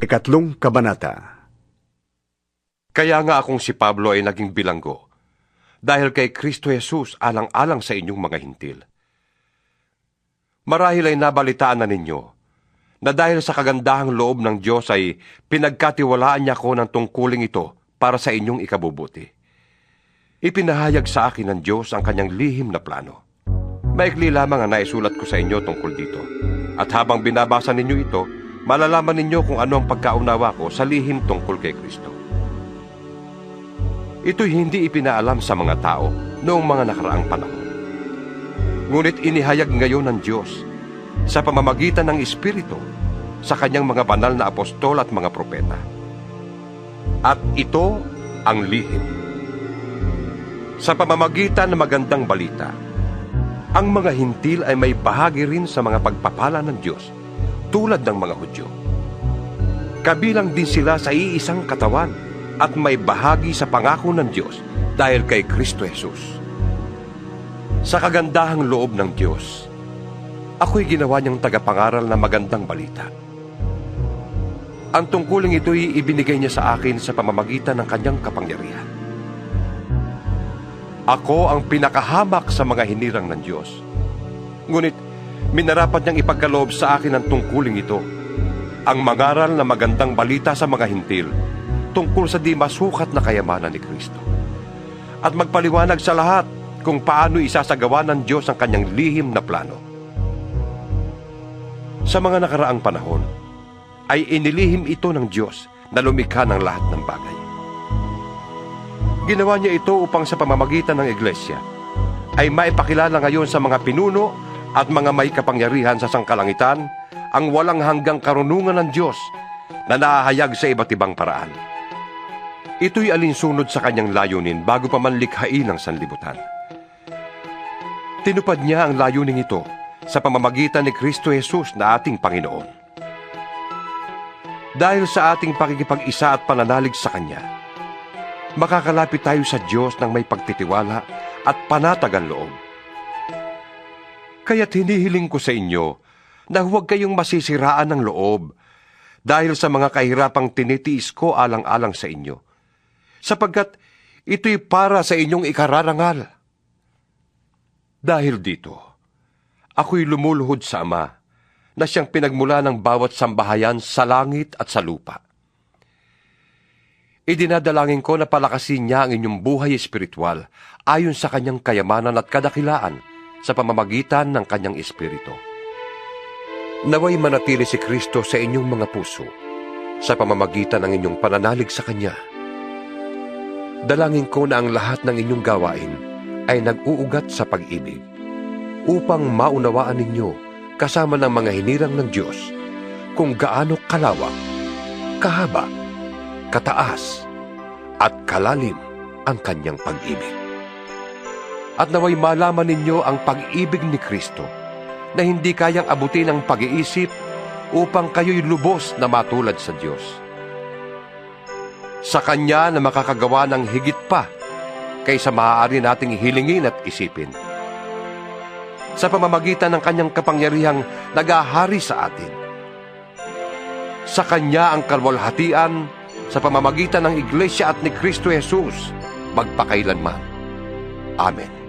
Ikatlong Kabanata Kaya nga akong si Pablo ay naging bilanggo, dahil kay Kristo Jesus alang-alang sa inyong mga hintil. Marahil ay nabalitaan na ninyo, na dahil sa kagandahang loob ng Diyos ay pinagkatiwalaan niya ko ng tungkuling ito para sa inyong ikabubuti. Ipinahayag sa akin ng Diyos ang kanyang lihim na plano. Maikli lamang ang naisulat ko sa inyo tungkol dito. At habang binabasa ninyo ito, malalaman ninyo kung ano ang pagkaunawa ko sa lihim tungkol kay Kristo. Ito'y hindi ipinaalam sa mga tao noong mga nakaraang panahon. Ngunit inihayag ngayon ng Diyos sa pamamagitan ng Espiritu sa kanyang mga banal na apostol at mga propeta. At ito ang lihim. Sa pamamagitan ng magandang balita, ang mga hintil ay may bahagi rin sa mga pagpapala ng Diyos tulad ng mga Hudyo. Kabilang din sila sa iisang katawan at may bahagi sa pangako ng Diyos dahil kay Kristo Jesus. Sa kagandahang loob ng Diyos, ako'y ginawa niyang tagapangaral na magandang balita. Ang tungkuling ito'y ibinigay niya sa akin sa pamamagitan ng kanyang kapangyarihan. Ako ang pinakahamak sa mga hinirang ng Diyos. Ngunit minarapat niyang ipagkaloob sa akin ang tungkuling ito, ang mangaral na magandang balita sa mga hintil tungkol sa di masukat na kayamanan ni Kristo. At magpaliwanag sa lahat kung paano isasagawa ng Diyos ang kanyang lihim na plano. Sa mga nakaraang panahon, ay inilihim ito ng Diyos na lumikha ng lahat ng bagay. Ginawa niya ito upang sa pamamagitan ng Iglesia ay maipakilala ngayon sa mga pinuno at mga may kapangyarihan sa sangkalangitan ang walang hanggang karunungan ng Diyos na nahahayag sa iba't ibang paraan. Ito'y alinsunod sa kanyang layunin bago pa man likhain ang sanlibutan. Tinupad niya ang layunin ito sa pamamagitan ni Kristo Jesus na ating Panginoon. Dahil sa ating pakikipag-isa at pananalig sa Kanya, makakalapit tayo sa Diyos ng may pagtitiwala at panatag ang loob. Kaya't hinihiling ko sa inyo na huwag kayong masisiraan ng loob dahil sa mga kahirapang tinitiis ko alang-alang sa inyo, sapagkat ito'y para sa inyong ikararangal. Dahil dito, ako'y lumuluhod sa Ama na siyang pinagmula ng bawat sambahayan sa langit at sa lupa. Idinadalangin ko na palakasin niya ang inyong buhay espiritual ayon sa kanyang kayamanan at kadakilaan sa pamamagitan ng kanyang espiritu. Naway manatili si Kristo sa inyong mga puso sa pamamagitan ng inyong pananalig sa Kanya. Dalangin ko na ang lahat ng inyong gawain ay nag-uugat sa pag-ibig upang maunawaan ninyo kasama ng mga hinirang ng Diyos kung gaano kalawak, kahaba, kataas, at kalalim ang kanyang pag-ibig. At naway malaman ninyo ang pag-ibig ni Kristo na hindi kayang abutin ng pag-iisip upang kayo'y lubos na matulad sa Diyos. Sa Kanya na makakagawa ng higit pa kaysa maaari nating hilingin at isipin. Sa pamamagitan ng Kanyang kapangyarihang nagahari sa atin. Sa Kanya ang kalwalhatian sa pamamagitan ng Iglesia at ni Kristo Jesus magpakailanman. Amen.